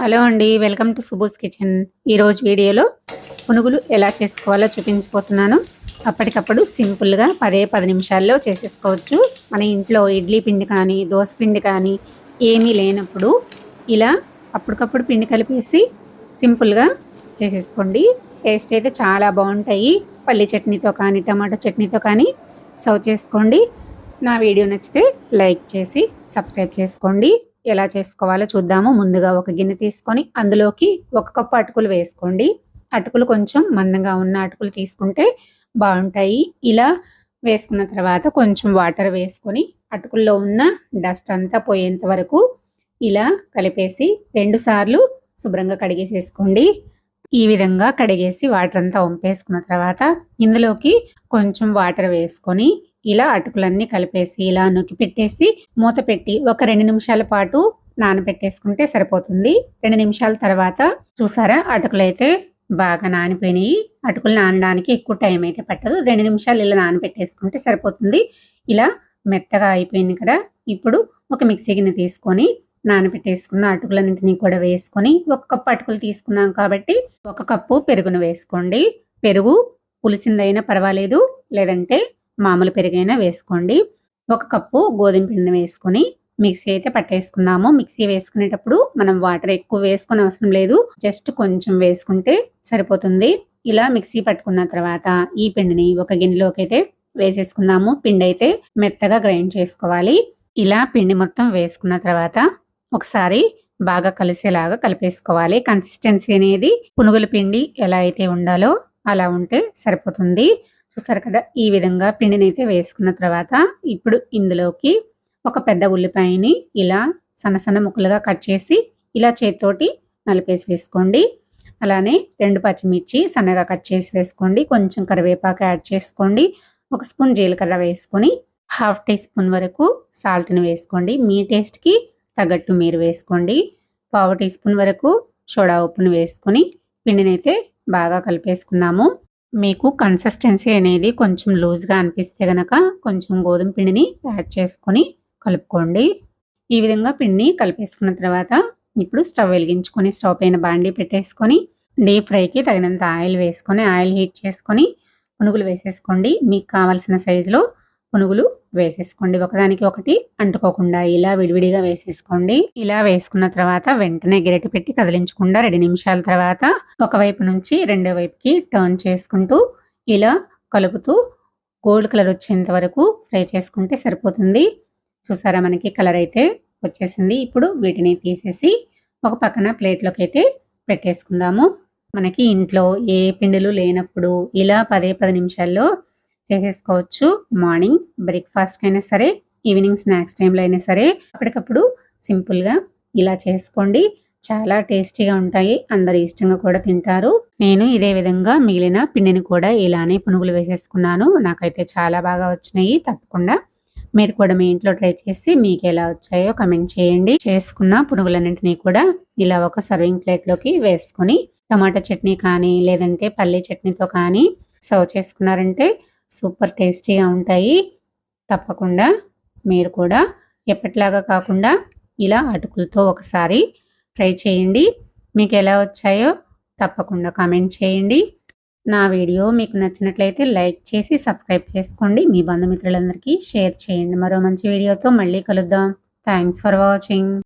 Hello అండి welcome to సుబూస్ kitchen. ఈరోజు వీడియోలో పునుగులు ఎలా చేసుకోవాలో చూపించబోతున్నాను. అప్పటికప్పుడు సింపుల్గా పదే పది నిమిషాల్లో చేసేసుకోవచ్చు. మన ఇంట్లో ఇడ్లీ పిండి కానీ దోశ పిండి కానీ ఏమీ లేనప్పుడు ఇలా అప్పటికప్పుడు పిండి కలిపేసి సింపుల్గా చేసేసుకోండి. టేస్ట్ అయితే చాలా బాగుంటాయి. పల్లి చట్నీతో కానీ టమాటో చట్నీతో కానీ సర్వ్ చేసుకోండి. నా వీడియో నచ్చితే లైక్ చేసి సబ్స్క్రైబ్ చేసుకోండి. ఎలా చేసుకోవాలో చూద్దాము. ముందుగా ఒక గిన్నె తీసుకొని అందులోకి ఒక కప్పు అటుకులు వేసుకోండి. అటుకులు కొంచెం మందంగా ఉన్న అటుకులు తీసుకుంటే బాగుంటాయి. ఇలా వేసుకున్న తర్వాత కొంచెం వాటర్ వేసుకొని అటుకుల్లో ఉన్న డస్ట్ అంతా పోయేంత వరకు ఇలా కలిపేసి రెండు సార్లు శుభ్రంగా కడిగేసేసుకోండి. ఈ విధంగా కడిగేసి వాటర్ అంతా వంపేసుకున్న తర్వాత ఇందులోకి కొంచెం వాటర్ వేసుకొని ఇలా అటుకులన్నీ కలిపేసి ఇలా నొక్కి పెట్టేసి మూత పెట్టి ఒక రెండు నిమిషాల పాటు నానబెట్టేసుకుంటే సరిపోతుంది. రెండు నిమిషాల తర్వాత చూసారా? అటుకులు అయితే బాగా నానిపోయినాయి. అటుకులు నానడానికి ఎక్కువ టైం అయితే పట్టదు. రెండు నిమిషాలు ఇలా నానబెట్టేసుకుంటే సరిపోతుంది. ఇలా మెత్తగా అయిపోయింది కదా? ఇప్పుడు ఒక మిక్సీ గిన్నె తీసుకొని నానబెట్టేసుకున్న అటుకులన్నింటినీ కూడా వేసుకొని ఒక కప్పు అటుకులు తీసుకున్నాం కాబట్టి ఒక కప్పు పెరుగును వేసుకోండి. పెరుగు పులిసిందైనా పర్వాలేదు. లేదంటే మామూలు పెరుగైనా వేసుకోండి. ఒక కప్పు గోధుమ పిండిని వేసుకొని మిక్సీ అయితే పట్టేసుకుందాము. మిక్సీ వేసుకునేటప్పుడు మనం వాటర్ ఎక్కువ వేసుకునే అవసరం లేదు. జస్ట్ కొంచెం వేసుకుంటే సరిపోతుంది. ఇలా మిక్సీ పట్టుకున్న తర్వాత ఈ పిండిని ఒక గిన్నెలోకి అయితే వేసేసుకుందాము. పిండి అయితే మెత్తగా గ్రైండ్ చేసుకోవాలి. ఇలా పిండి మొత్తం వేసుకున్న తర్వాత ఒకసారి బాగా కలిసేలాగా కలిపేసుకోవాలి. కన్సిస్టెన్సీ అనేది పునుగుల పిండి ఎలా అయితే ఉండాలో అలా ఉంటే సరిపోతుంది. చూసారు కదా? ఈ విధంగా పిండిని అయితే వేసుకున్న తర్వాత ఇప్పుడు ఇందులోకి ఒక పెద్ద ఉల్లిపాయని ఇలా సన్న సన్న ముక్కలుగా కట్ చేసి ఇలా చేతితోటి నలిపేసి వేసుకోండి. అలానే రెండు పచ్చిమిర్చి సన్నగా కట్ చేసి వేసుకోండి. కొంచెం కరివేపాకు యాడ్ చేసుకోండి. ఒక స్పూన్ జీలకర్ర వేసుకొని హాఫ్ టీ స్పూన్ వరకు సాల్ట్ని వేసుకోండి. మీ టేస్ట్కి తగ్గట్టు మీరు వేసుకోండి. పావు టీ స్పూన్ వరకు సోడా ఉప్పును వేసుకొని పిండినైతే బాగా కలిపేసుకున్నాము మీకు కన్సిస్టెన్సీ అనేది కొంచెం లూజ్గా అనిపిస్తే కనుక కొంచెం గోధుమ పిండిని యాడ్ చేసుకొని కలుపుకోండి. ఈ విధంగా పిండిని కలిపేసుకున్న తర్వాత ఇప్పుడు స్టవ్ వెలిగించుకొని స్టవ్ పైన బాండీ పెట్టేసుకొని డీప్ ఫ్రైకి తగినంత ఆయిల్ వేసుకొని ఆయిల్ హీట్ చేసుకొని పునుగులు వేసేసుకోండి. మీకు కావాల్సిన సైజులో పునుగులు వేసేసుకోండి. ఒకదానికి ఒకటి అంటుకోకుండా ఇలా విడివిడిగా వేసేసుకోండి. ఇలా వేసుకున్న తర్వాత వెంటనే గరిటె పెట్టి కదిలించకుండా రెండు నిమిషాల తర్వాత ఒకవైపు నుంచి రెండో వైపుకి టర్న్ చేసుకుంటూ ఇలా కలుపుతూ గోల్డ్ కలర్ వచ్చేంత వరకు ఫ్రై చేసుకుంటే సరిపోతుంది. చూసారా మనకి కలర్ అయితే వచ్చేసింది. ఇప్పుడు వీటిని తీసేసి ఒక పక్కన ప్లేట్లోకి అయితే పెట్టేసుకుందాము. మనకి ఇంట్లో ఏ పిండిలు లేనప్పుడు ఇలా పదే పది నిమిషాల్లో చేసేసుకోవచ్చు. మార్నింగ్ బ్రేక్ఫాస్ట్ అయినా సరే ఈవినింగ్ స్నాక్స్ టైంలో అయినా సరే అప్పటికప్పుడు సింపుల్గా ఇలా చేసుకోండి. చాలా టేస్టీగా ఉంటాయి. అందరు ఇష్టంగా కూడా తింటారు. నేను ఇదే విధంగా మిగిలిన పిండిని కూడా ఇలానే పునుగులు వేసేసుకున్నాను. నాకైతే చాలా బాగా వచ్చినాయి. తప్పకుండా మీరు కూడా మీ ఇంట్లో ట్రై చేసి మీకు ఎలా వచ్చాయో కమెంట్ చేయండి. చేసుకున్న పునుగులన్నింటినీ కూడా ఇలా ఒక సర్వింగ్ ప్లేట్లోకి వేసుకొని టమాటా చట్నీ కానీ లేదంటే పల్లీ చట్నీతో కానీ సర్వ్ చేసుకున్నారంటే సూపర్ టేస్టీగా ఉంటాయి. తప్పకుండా మీరు కూడా ఎప్పటిలాగా కాకుండా ఇలా అటుకులతో ఒకసారి ట్రై చేయండి. మీకు ఎలా వచ్చాయో తప్పకుండా కామెంట్ చేయండి. నా వీడియో మీకు నచ్చినట్లయితే లైక్ చేసి సబ్స్క్రైబ్ చేసుకోండి. మీ బంధుమిత్రులందరికీ షేర్ చేయండి. మరో మంచి వీడియోతో మళ్ళీ కలుద్దాం. Thanks for watching.